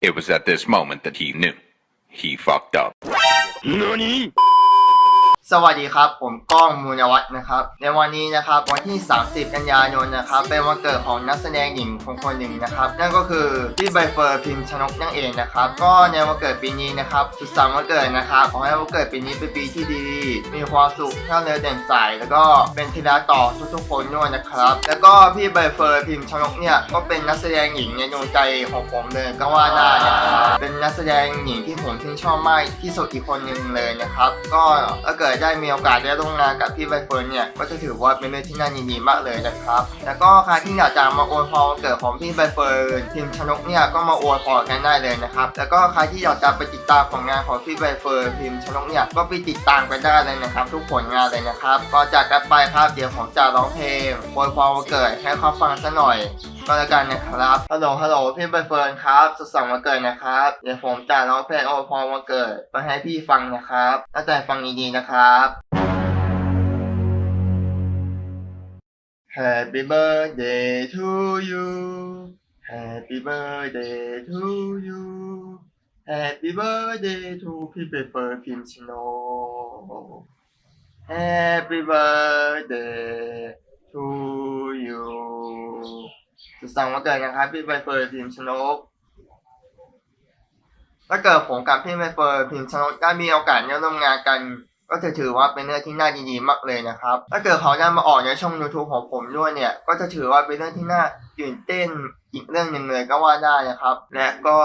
It was at this moment that he knew. He fucked up. 何 สวัสดีครับ ผมก้องมูลวัฒน์นะครับ ในวันนี้นะครับวันที่ 30 กันยายนนะครับเป็นวันเกิดของนักแสดงหญิงคนคนหนึ่งนะครับ นั่นก็คือพี่ใบเฟิร์นพิมพ์ชนกนั่นเองนะครับ ก็ในวันเกิดปีนี้นะครับสุดสันต์วันเกิดนะครับขอให้วันเกิดปีนี้เป็นปีที่ดี มีความสุขเท่าเรือเด่นใสแล้วก็เป็นทีละต่อทุกๆคนด้วยนะครับ แล้วก็พี่ใบเฟิร์นพิมพ์ชนกเนี่ยก็เป็นนักแสดงหญิงในดวงใจของผมเลยก็ว่าได้นะครับ นักแสดงหญิงที่ผมชื่นชอบมากที่สุดอีกคนหนึ่งเลยนะครับ ก็ถ้าเกิดได้มีโอกาสได้ร่วมงานกับพี่ใบเฟิร์นเนี่ยก็จะถือว่าเป็นเรื่องที่น่ายินดีมากเลยนะครับ แล้วก็ใครที่อยากจะมาอวยพรเกิดของพี่ใบเฟิร์นพิมชนกเนี่ยก็มาอวยพรกันได้เลยนะครับ แล้วก็ใครที่อยากจะไปติดตามผลงานของพี่ใบเฟิร์นพิมชนกเนี่ยก็ไปติดตามกันได้เลยนะครับ ทุกผลงานเลยนะครับ ก็จากกันไปครับเดี๋ยวผมจะร้องเพลงอวยพรเกิดให้เขาฟังซะหน่อย ก็แล้วกันนะครับ ฮัลโหล ฮัลโหล พี่ใบเฟิร์นครับสุดสันต์วันเกิดนะครับ เดี๋ยวผมจะร้องเพลงโอพรวันเกิดไปให้พี่ฟังนะครับตั้งแต่ฟังดีๆนะครับ Happy birthday to you Happy birthday to you Happy birthday to พี่ใบเฟิร์นพิมพ์ชโน Happy birthday สุดสันต์วันเกิดนะครับพี่ใบเฟิร์นพิมชนกถ้าเกิดผมกับพี่ใบเฟิร์นพิมชนกได้มีโอกาสร่วมงานกันก็จะถือว่าเป็นเรื่องที่น่าดีๆมากเลยนะครับ ถ้าเกิดเขาได้มาออกในช่อง YouTube ของผมด้วยเนี่ย ก็จะถือว่าเป็นเรื่องที่น่าตื่นเต้นอีกเรื่องหนึ่งเลยก็ว่าได้นะครับ และก็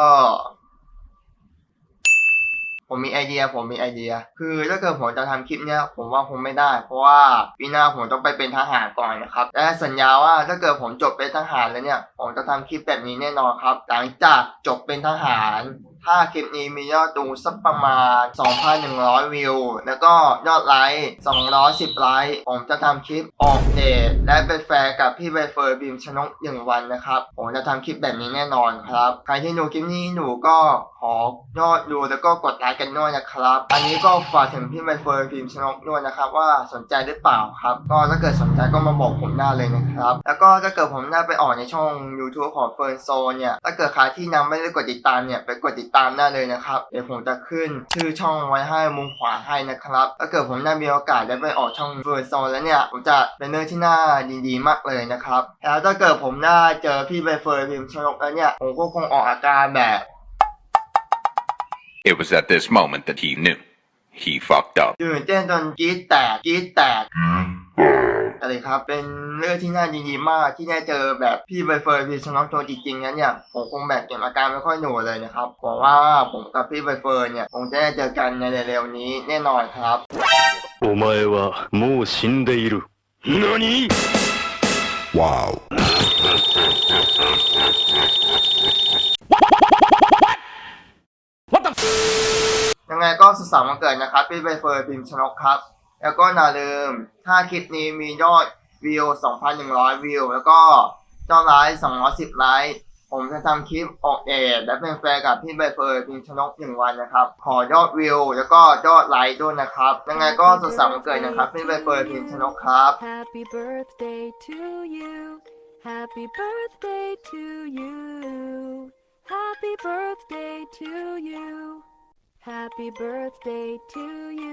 ผมมีไอเดีย ผมมีไอเดีย คือถ้าเกิดผมจะทำคลิปเนี้ยผมว่าคงไม่ได้ เพราะว่าปีหน้าผมต้องไปเป็นทหารก่อนนะครับและสัญญาว่าถ้าเกิดผมจบเป็นทหารแล้วเนี่ยผมจะทำคลิปแบบนี้แน่นอนครับ หลังจากจบเป็นทหาร ถ้าคลิปนี้มียอดดูสักประมาณ 2,100 วิว แล้วก็ยอดไลค์ 210 ไลค์ ผมจะทำคลิปออกเดทและเป็นแฟร์กับพี่ใบเฟิร์นบีมชนกหนึ่งวันนะครับ ผมจะทำคลิปแบบนี้แน่นอนครับ ใครที่ดูคลิปนี้หนูก็ขอยอดดูแล้วก็กดไลค์กันด้วยนะครับ อันนี้ก็ฝากถึงพี่ใบเฟิร์นบีมชนกด้วยนะครับ ว่าสนใจหรือเปล่าครับ ก็ถ้าเกิดสนใจก็มาบอกผมได้เลยนะครับ แล้วก็ถ้าเกิดผมได้ไปออกในช่อง YouTube ของเฟิร์นโซเนี่ย ถ้าเกิดใครที่ยังไม่ได้กดติดตามเนี่ยไปกดติดตามได้เลยนะครับ เดี๋ยวผมจะขึ้นชื่อช่องไว้ให้มุมขวาให้นะครับ ถ้าเกิดผมได้มีโอกาสได้ไปออกช่องเฟิร์นโซแล้วเนี่ย ผมจะเป็นเรื่องที่น่าดีๆมากเลยนะครับ แล้วถ้าเกิดผมได้เจอพี่ใบเฟิร์นพิมพ์ชนกแล้วเนี่ย ผมก็คงออกอาการแบบ It was at this moment that he knew. He fucked up. ตื่นเต้นจนกรี๊ดแตกกรี๊ดแตก อ ะไรครับ เป็นเรื่องที่น่ายินดีมากที่ได้เจอแบบพี่ใบเฟิร์นพี่ชนกตัวจริงๆนั้นเนี่ยผมคงแบบเก็บอาการไม่ค่อยหนูเลยนะครับหวังว่าผมกับพี่ใบเฟิร์นเนี่ยคงจะได้เจอกันในเร็วๆนี้แน่นอนครับ お前はもう死んでいる。何 Wow. ยังไงก็สุดสันต์วันเกิดนะครับ พี่ใบเฟิร์นพิมพ์ชนกครับ แล้วก็อย่าลืมถ้าคลิปนี้มียอดวิว 2,100 วิว แล้วก็ยอดไลค์210 ไลค์ ผมจะทำคลิปออกเดทและเป็นแฟนกับพี่ใบเฟิร์นพิมพ์ชนกหนึ่งวันนะครับ ขอยอดวิว แล้วก็ยอดไลค์ด้วยนะครับ ยังไงก็สุดสันต์วันเกิดนะครับ พี่ใบเฟิร์นพิมพ์ชนกครับ Happy birthday to you. Happy birthday to you. Happy birthday to you. Happy birthday to you.